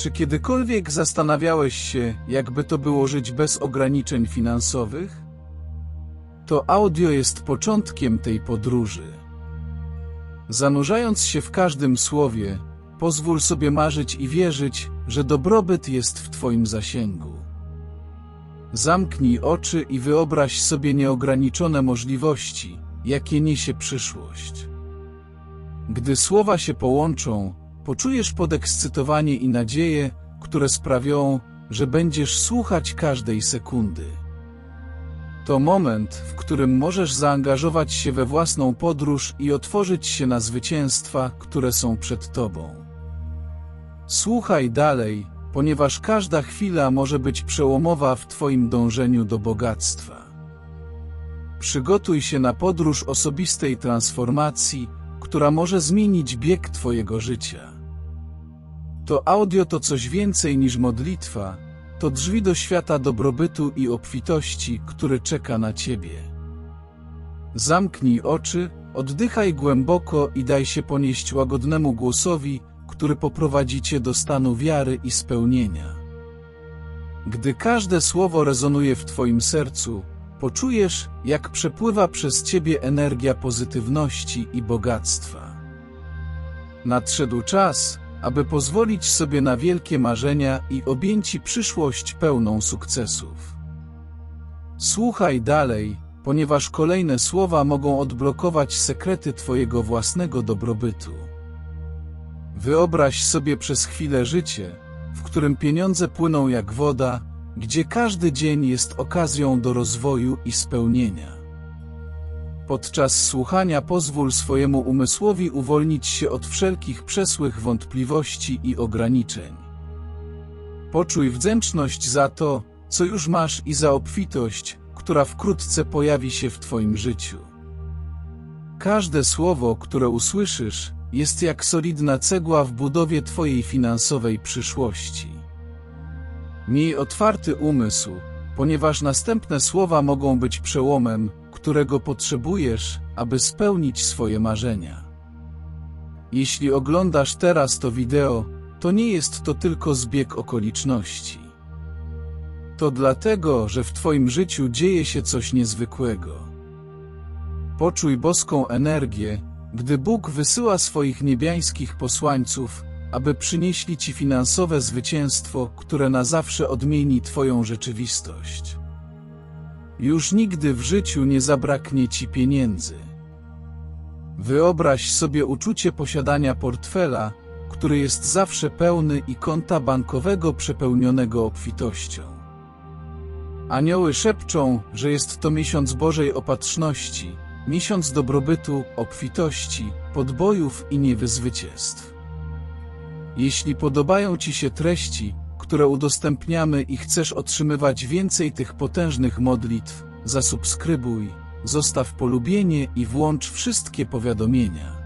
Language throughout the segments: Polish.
Czy kiedykolwiek zastanawiałeś się, jakby to było żyć bez ograniczeń finansowych? To audio jest początkiem tej podróży. Zanurzając się w każdym słowie, pozwól sobie marzyć i wierzyć, że dobrobyt jest w Twoim zasięgu. Zamknij oczy i wyobraź sobie nieograniczone możliwości, jakie niesie przyszłość. Gdy słowa się połączą, poczujesz podekscytowanie i nadzieję, które sprawią, że będziesz słuchać każdej sekundy. To moment, w którym możesz zaangażować się we własną podróż i otworzyć się na zwycięstwa, które są przed tobą. Słuchaj dalej, ponieważ każda chwila może być przełomowa w Twoim dążeniu do bogactwa. Przygotuj się na podróż osobistej transformacji, która może zmienić bieg Twojego życia. To audio to coś więcej niż modlitwa, to drzwi do świata dobrobytu i obfitości, który czeka na Ciebie. Zamknij oczy, oddychaj głęboko i daj się ponieść łagodnemu głosowi, który poprowadzi Cię do stanu wiary i spełnienia. Gdy każde słowo rezonuje w Twoim sercu, poczujesz, jak przepływa przez Ciebie energia pozytywności i bogactwa. Nadszedł czas, aby pozwolić sobie na wielkie marzenia i objęci przyszłość pełną sukcesów. Słuchaj dalej, ponieważ kolejne słowa mogą odblokować sekrety Twojego własnego dobrobytu. Wyobraź sobie przez chwilę życie, w którym pieniądze płyną jak woda, gdzie każdy dzień jest okazją do rozwoju i spełnienia. Podczas słuchania pozwól swojemu umysłowi uwolnić się od wszelkich przesłych wątpliwości i ograniczeń. Poczuj wdzięczność za to, co już masz i za obfitość, która wkrótce pojawi się w Twoim życiu. Każde słowo, które usłyszysz, jest jak solidna cegła w budowie Twojej finansowej przyszłości. Miej otwarty umysł, ponieważ następne słowa mogą być przełomem, którego potrzebujesz, aby spełnić swoje marzenia. Jeśli oglądasz teraz to wideo, to nie jest to tylko zbieg okoliczności. To dlatego, że w Twoim życiu dzieje się coś niezwykłego. Poczuj boską energię, gdy Bóg wysyła swoich niebiańskich posłańców, aby przynieśli Ci finansowe zwycięstwo, które na zawsze odmieni Twoją rzeczywistość. Już nigdy w życiu nie zabraknie Ci pieniędzy. Wyobraź sobie uczucie posiadania portfela, który jest zawsze pełny i konta bankowego przepełnionego obfitością. Anioły szepczą, że jest to miesiąc Bożej opatrzności, miesiąc dobrobytu, obfitości, podbojów i niewyzwycięstw. Jeśli podobają Ci się treści, które udostępniamy i chcesz otrzymywać więcej tych potężnych modlitw, zasubskrybuj, zostaw polubienie i włącz wszystkie powiadomienia.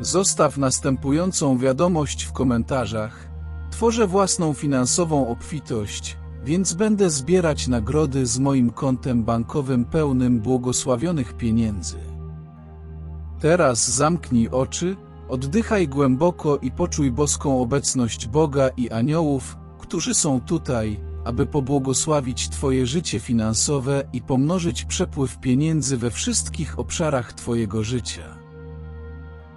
Zostaw następującą wiadomość w komentarzach. Tworzę własną finansową obfitość, więc będę zbierać nagrody z moim kontem bankowym pełnym błogosławionych pieniędzy. Teraz zamknij oczy, oddychaj głęboko i poczuj boską obecność Boga i aniołów, którzy są tutaj, aby pobłogosławić Twoje życie finansowe i pomnożyć przepływ pieniędzy we wszystkich obszarach Twojego życia.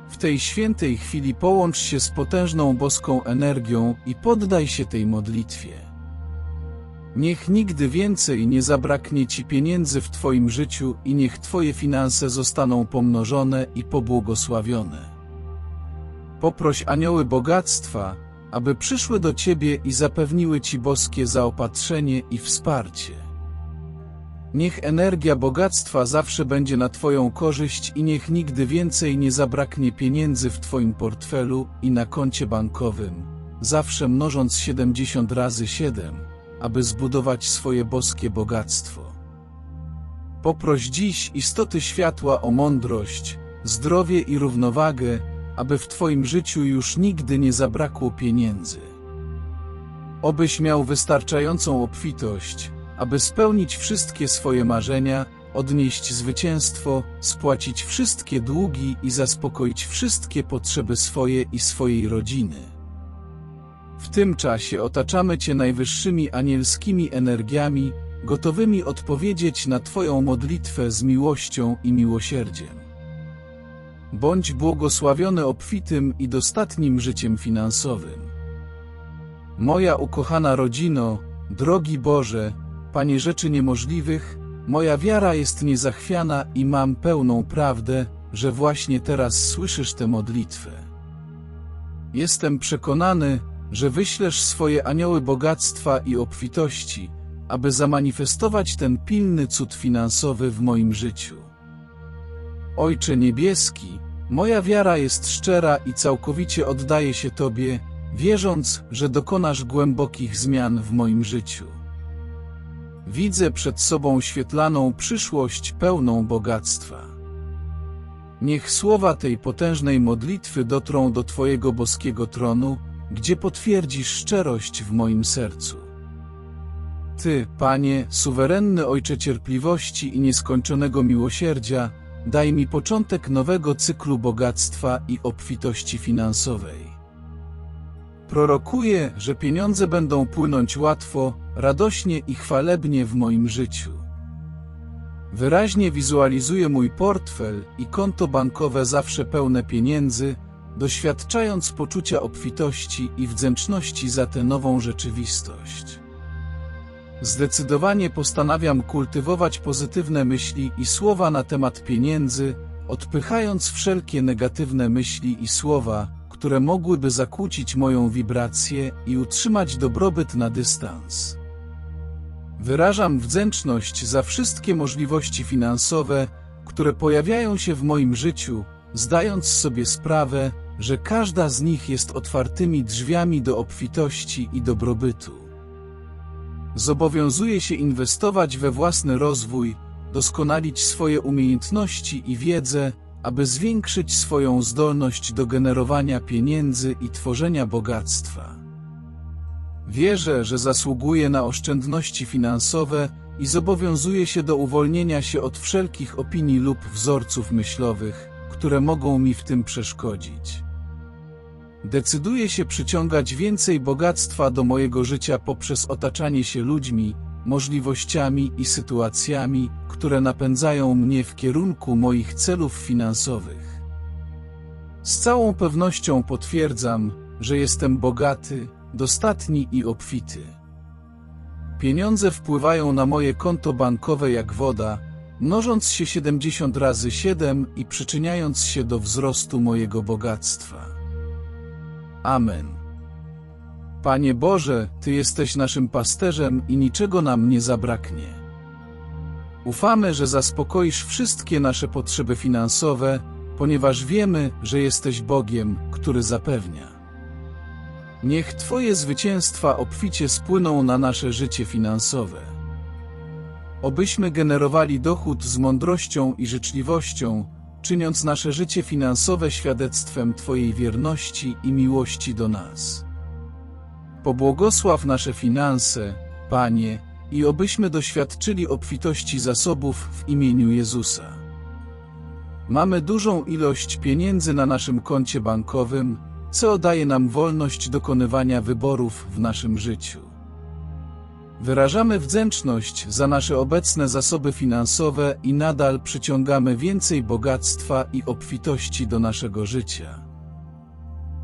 W tej świętej chwili połącz się z potężną boską energią i poddaj się tej modlitwie. Niech nigdy więcej nie zabraknie Ci pieniędzy w Twoim życiu i niech Twoje finanse zostaną pomnożone i pobłogosławione. Poproś anioły bogactwa, aby przyszły do Ciebie i zapewniły Ci boskie zaopatrzenie i wsparcie. Niech energia bogactwa zawsze będzie na Twoją korzyść i niech nigdy więcej nie zabraknie pieniędzy w Twoim portfelu i na koncie bankowym, zawsze mnożąc 70 razy 7 aby zbudować swoje boskie bogactwo. Poproś dziś istoty światła o mądrość, zdrowie i równowagę, aby w Twoim życiu już nigdy nie zabrakło pieniędzy. Obyś miał wystarczającą obfitość, aby spełnić wszystkie swoje marzenia, odnieść zwycięstwo, spłacić wszystkie długi i zaspokoić wszystkie potrzeby swoje i swojej rodziny. W tym czasie otaczamy Cię najwyższymi anielskimi energiami, gotowymi odpowiedzieć na Twoją modlitwę z miłością i miłosierdziem. Bądź błogosławiony obfitym i dostatnim życiem finansowym. Moja ukochana rodzino, drogi Boże, Panie rzeczy niemożliwych, moja wiara jest niezachwiana i mam pełną prawdę, że właśnie teraz słyszysz tę modlitwę. Jestem przekonany, że wyślesz swoje anioły bogactwa i obfitości, aby zamanifestować ten pilny cud finansowy w moim życiu. Ojcze Niebieski, moja wiara jest szczera i całkowicie oddaje się Tobie, wierząc, że dokonasz głębokich zmian w moim życiu. Widzę przed sobą świetlaną przyszłość pełną bogactwa. Niech słowa tej potężnej modlitwy dotrą do Twojego boskiego tronu, gdzie potwierdzisz szczerość w moim sercu. Ty, Panie, suwerenny Ojcze cierpliwości i nieskończonego miłosierdzia, daj mi początek nowego cyklu bogactwa i obfitości finansowej. Prorokuję, że pieniądze będą płynąć łatwo, radośnie i chwalebnie w moim życiu. Wyraźnie wizualizuję mój portfel i konto bankowe zawsze pełne pieniędzy, doświadczając poczucia obfitości i wdzięczności za tę nową rzeczywistość. Zdecydowanie postanawiam kultywować pozytywne myśli i słowa na temat pieniędzy, odpychając wszelkie negatywne myśli i słowa, które mogłyby zakłócić moją wibrację i utrzymać dobrobyt na dystans. Wyrażam wdzięczność za wszystkie możliwości finansowe, które pojawiają się w moim życiu, zdając sobie sprawę, że każda z nich jest otwartymi drzwiami do obfitości i dobrobytu. Zobowiązuję się inwestować we własny rozwój, doskonalić swoje umiejętności i wiedzę, aby zwiększyć swoją zdolność do generowania pieniędzy i tworzenia bogactwa. Wierzę, że zasługuję na oszczędności finansowe i zobowiązuję się do uwolnienia się od wszelkich opinii lub wzorców myślowych, które mogą mi w tym przeszkodzić. Decyduję się przyciągać więcej bogactwa do mojego życia poprzez otaczanie się ludźmi, możliwościami i sytuacjami, które napędzają mnie w kierunku moich celów finansowych. Z całą pewnością potwierdzam, że jestem bogaty, dostatni i obfity. Pieniądze wpływają na moje konto bankowe jak woda, mnożąc się 70 razy 7 i przyczyniając się do wzrostu mojego bogactwa. Amen. Panie Boże, Ty jesteś naszym pasterzem i niczego nam nie zabraknie. Ufamy, że zaspokoisz wszystkie nasze potrzeby finansowe, ponieważ wiemy, że jesteś Bogiem, który zapewnia. Niech Twoje zwycięstwa obficie spłyną na nasze życie finansowe. Obyśmy generowali dochód z mądrością i życzliwością, czyniąc nasze życie finansowe świadectwem Twojej wierności i miłości do nas. Pobłogosław nasze finanse, Panie, i obyśmy doświadczyli obfitości zasobów w imieniu Jezusa. Mamy dużą ilość pieniędzy na naszym koncie bankowym, co daje nam wolność dokonywania wyborów w naszym życiu. Wyrażamy wdzięczność za nasze obecne zasoby finansowe i nadal przyciągamy więcej bogactwa i obfitości do naszego życia.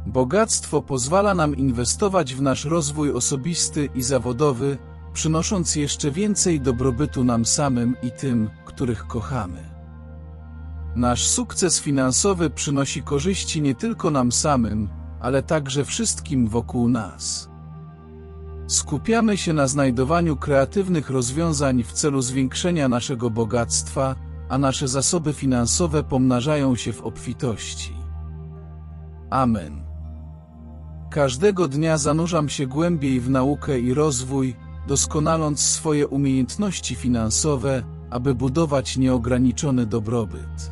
Bogactwo pozwala nam inwestować w nasz rozwój osobisty i zawodowy, przynosząc jeszcze więcej dobrobytu nam samym i tym, których kochamy. Nasz sukces finansowy przynosi korzyści nie tylko nam samym, ale także wszystkim wokół nas. Skupiamy się na znajdowaniu kreatywnych rozwiązań w celu zwiększenia naszego bogactwa, a nasze zasoby finansowe pomnażają się w obfitości. Amen. Każdego dnia zanurzam się głębiej w naukę i rozwój, doskonaląc swoje umiejętności finansowe, aby budować nieograniczony dobrobyt.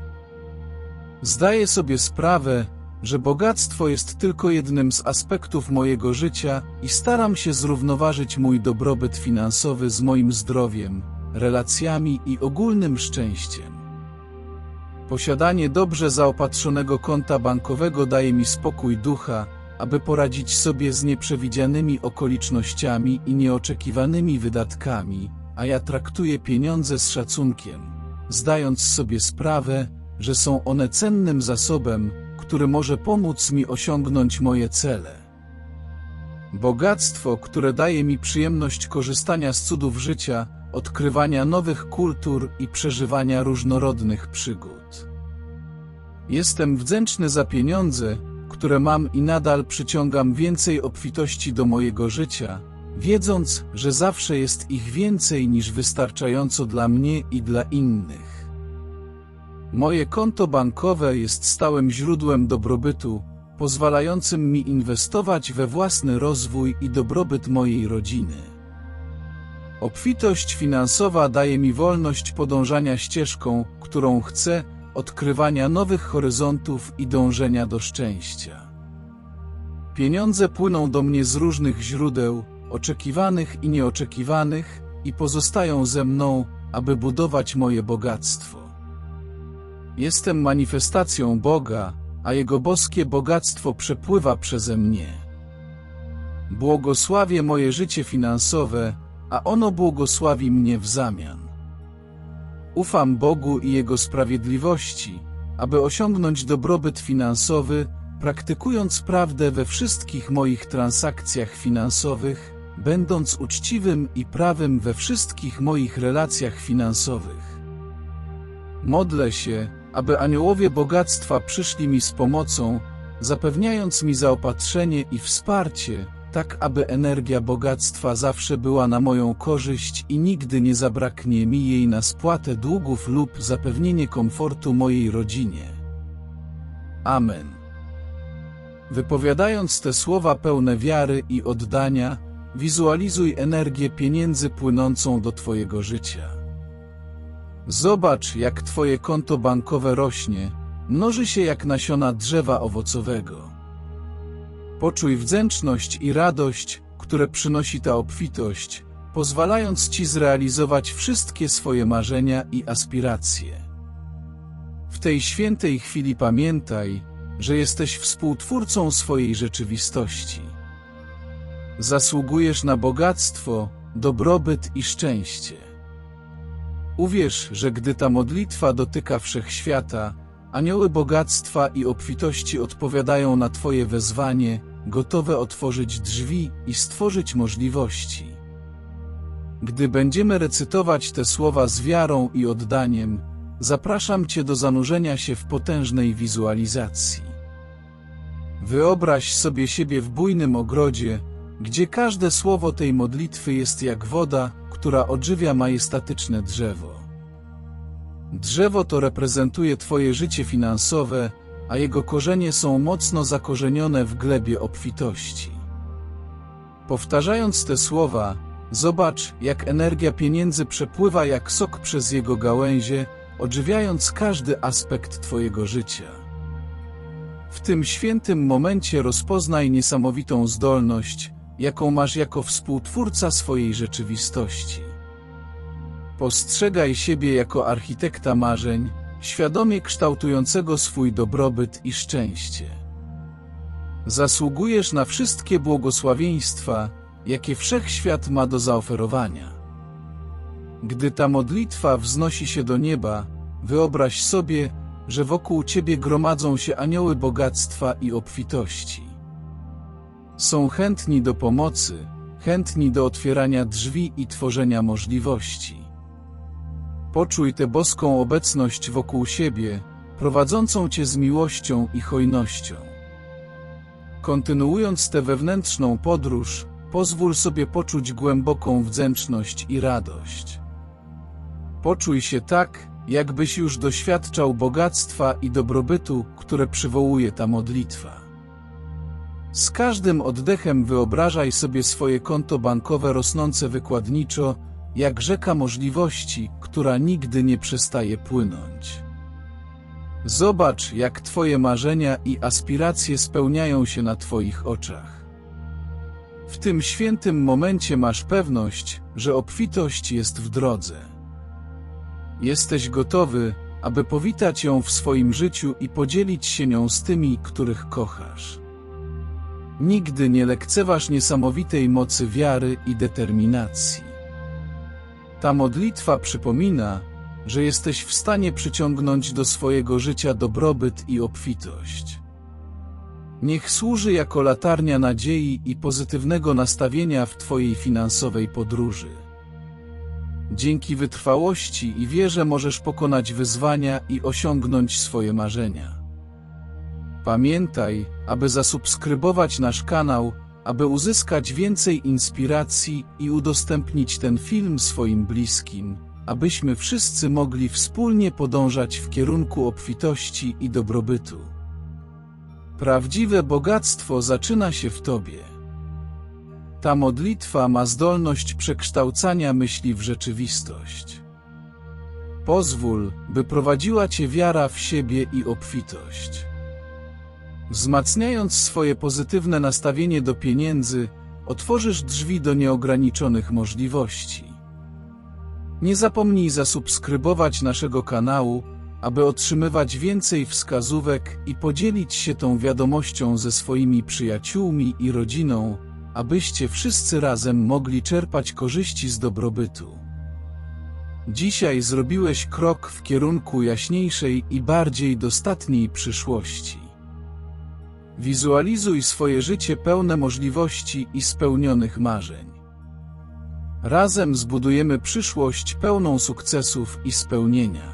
Zdaję sobie sprawę, że bogactwo jest tylko jednym z aspektów mojego życia i staram się zrównoważyć mój dobrobyt finansowy z moim zdrowiem, relacjami i ogólnym szczęściem. Posiadanie dobrze zaopatrzonego konta bankowego daje mi spokój ducha, aby poradzić sobie z nieprzewidzianymi okolicznościami i nieoczekiwanymi wydatkami, a ja traktuję pieniądze z szacunkiem, zdając sobie sprawę, że są one cennym zasobem, który może pomóc mi osiągnąć moje cele. Bogactwo, które daje mi przyjemność korzystania z cudów życia, odkrywania nowych kultur i przeżywania różnorodnych przygód. Jestem wdzięczny za pieniądze, które mam i nadal przyciągam więcej obfitości do mojego życia, wiedząc, że zawsze jest ich więcej niż wystarczająco dla mnie i dla innych. Moje konto bankowe jest stałym źródłem dobrobytu, pozwalającym mi inwestować we własny rozwój i dobrobyt mojej rodziny. Obfitość finansowa daje mi wolność podążania ścieżką, którą chcę, odkrywania nowych horyzontów i dążenia do szczęścia. Pieniądze płyną do mnie z różnych źródeł, oczekiwanych i nieoczekiwanych, i pozostają ze mną, aby budować moje bogactwo. Jestem manifestacją Boga, a Jego boskie bogactwo przepływa przeze mnie. Błogosławię moje życie finansowe, a ono błogosławi mnie w zamian. Ufam Bogu i Jego sprawiedliwości, aby osiągnąć dobrobyt finansowy, praktykując prawdę we wszystkich moich transakcjach finansowych, będąc uczciwym i prawym we wszystkich moich relacjach finansowych. Modlę się, aby aniołowie bogactwa przyszli mi z pomocą, zapewniając mi zaopatrzenie i wsparcie, tak aby energia bogactwa zawsze była na moją korzyść i nigdy nie zabraknie mi jej na spłatę długów lub zapewnienie komfortu mojej rodzinie. Amen. Wypowiadając te słowa pełne wiary i oddania, wizualizuj energię pieniędzy płynącą do Twojego życia. Zobacz, jak Twoje konto bankowe rośnie, mnoży się jak nasiona drzewa owocowego. Poczuj wdzięczność i radość, które przynosi ta obfitość, pozwalając Ci zrealizować wszystkie swoje marzenia i aspiracje. W tej świętej chwili pamiętaj, że jesteś współtwórcą swojej rzeczywistości. Zasługujesz na bogactwo, dobrobyt i szczęście. Uwierz, że gdy ta modlitwa dotyka wszechświata, anioły bogactwa i obfitości odpowiadają na Twoje wezwanie, gotowe otworzyć drzwi i stworzyć możliwości. Gdy będziemy recytować te słowa z wiarą i oddaniem, zapraszam Cię do zanurzenia się w potężnej wizualizacji. Wyobraź sobie siebie w bujnym ogrodzie, gdzie każde słowo tej modlitwy jest jak woda, która odżywia majestatyczne drzewo. Drzewo to reprezentuje Twoje życie finansowe, a jego korzenie są mocno zakorzenione w glebie obfitości. Powtarzając te słowa, zobacz, jak energia pieniędzy przepływa jak sok przez jego gałęzie, odżywiając każdy aspekt Twojego życia. W tym świętym momencie rozpoznaj niesamowitą zdolność, jaką masz jako współtwórca swojej rzeczywistości. Postrzegaj siebie jako architekta marzeń, świadomie kształtującego swój dobrobyt i szczęście. Zasługujesz na wszystkie błogosławieństwa, jakie wszechświat ma do zaoferowania. Gdy ta modlitwa wznosi się do nieba, wyobraź sobie, że wokół ciebie gromadzą się anioły bogactwa i obfitości. Są chętni do pomocy, chętni do otwierania drzwi i tworzenia możliwości. Poczuj tę boską obecność wokół siebie, prowadzącą Cię z miłością i hojnością. Kontynuując tę wewnętrzną podróż, pozwól sobie poczuć głęboką wdzięczność i radość. Poczuj się tak, jakbyś już doświadczał bogactwa i dobrobytu, które przywołuje ta modlitwa. Z każdym oddechem wyobrażaj sobie swoje konto bankowe rosnące wykładniczo, jak rzeka możliwości, która nigdy nie przestaje płynąć. Zobacz, jak Twoje marzenia i aspiracje spełniają się na Twoich oczach. W tym świętym momencie masz pewność, że obfitość jest w drodze. Jesteś gotowy, aby powitać ją w swoim życiu i podzielić się nią z tymi, których kochasz. Nigdy nie lekceważ niesamowitej mocy wiary i determinacji. Ta modlitwa przypomina, że jesteś w stanie przyciągnąć do swojego życia dobrobyt i obfitość. Niech służy jako latarnia nadziei i pozytywnego nastawienia w Twojej finansowej podróży. Dzięki wytrwałości i wierze możesz pokonać wyzwania i osiągnąć swoje marzenia. Pamiętaj, aby zasubskrybować nasz kanał, aby uzyskać więcej inspiracji i udostępnić ten film swoim bliskim, abyśmy wszyscy mogli wspólnie podążać w kierunku obfitości i dobrobytu. Prawdziwe bogactwo zaczyna się w Tobie. Ta modlitwa ma zdolność przekształcania myśli w rzeczywistość. Pozwól, by prowadziła Cię wiara w siebie i obfitość. Wzmacniając swoje pozytywne nastawienie do pieniędzy, otworzysz drzwi do nieograniczonych możliwości. Nie zapomnij zasubskrybować naszego kanału, aby otrzymywać więcej wskazówek i podzielić się tą wiadomością ze swoimi przyjaciółmi i rodziną, abyście wszyscy razem mogli czerpać korzyści z dobrobytu. Dzisiaj zrobiłeś krok w kierunku jaśniejszej i bardziej dostatniej przyszłości. Wizualizuj swoje życie pełne możliwości i spełnionych marzeń. Razem zbudujemy przyszłość pełną sukcesów i spełnienia.